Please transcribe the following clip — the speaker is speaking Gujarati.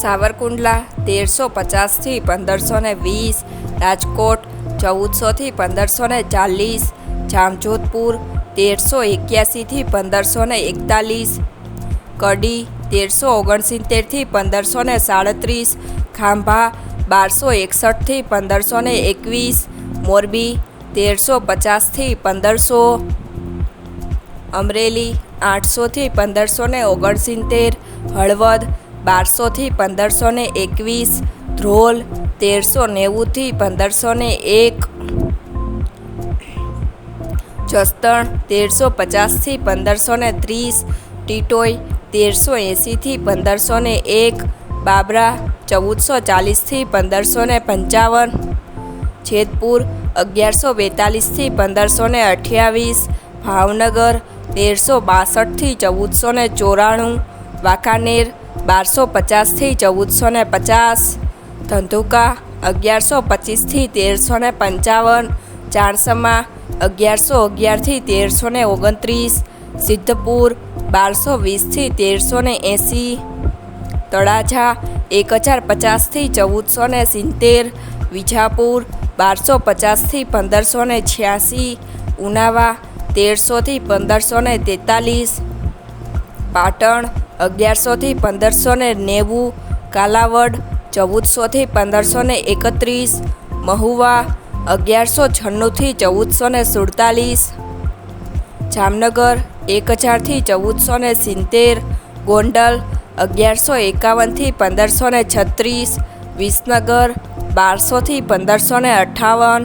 સાવરકુંડલા તેરસો પચાસથી પંદરસો ને વીસ, રાજકોટ ચૌદસોથી પંદરસો ને ચાલીસ, જામજોધપુર તેરસો એક્યાસીથી પંદરસો ને એકતાલીસ, કડી તેરસો ઓગણસિત્તેરથી પંદરસો ને સાડત્રીસ, ખાંભા બારસો એકસઠથી પંદરસો ને એકવીસ, મોરબી તેરસો પચાસથી પંદરસો, અમરેલી આઠસોથી પંદરસો ને ઓગણસિત્તેર, હળવદ બારસોથી પંદરસો ને એકવીસ, ધ્રોલ તેરસો નેવુંથી પંદરસો ને એક, જસદણ તેરસો પચાસથી પંદરસો ને ત્રીસ ટીટોઈ તેરસો એંસીથી પંદરસો ને એક, બાબરા ચૌદસો ચાલીસથી પંદરસો ને પંચાવન, જેતપુર અગિયારસો બેતાલીસથી પંદરસો ને અઠ્યાવીસ, ભાવનગર તેરસો બાસઠથી ચૌદસો ને ચોરાણું વાંકાનેર, બારસો પચાસથી ચૌદસો ને પચાસ, ધંધુકા, અગિયારસો પચીસથી તેરસો ને પંચાવન, ચાણસમા, અગિયારસો અગિયારથી તેરસો ને ઓગણત્રીસ, સિદ્ધપુર, બારસો વીસથી તેરસો ને એંસી, તળાજા, એક હજાર પચાસથી ચૌદસો ને સિત્તેર, વિજાપુર, બારસો પચાસથી પંદરસો ને છ્યાસી, ઉનાવા તેરસોથી પંદરસો ને તેતાલીસ પાટણ અગિયારસોથી પંદરસો ને નેવું, કાલાવડ ચૌદસોથી પંદરસો ને એકત્રીસ, મહુવા અગિયારસો છન્નુંથી ચૌદસો ને સુડતાલીસ, જામનગર એક હજારથી ચૌદસો ને સિત્તેર, ગોંડલ અગિયારસો એકાવનથી પંદરસો ને છત્રીસ, વિસનગર બારસોથી પંદરસો ને અઠ્ઠાવન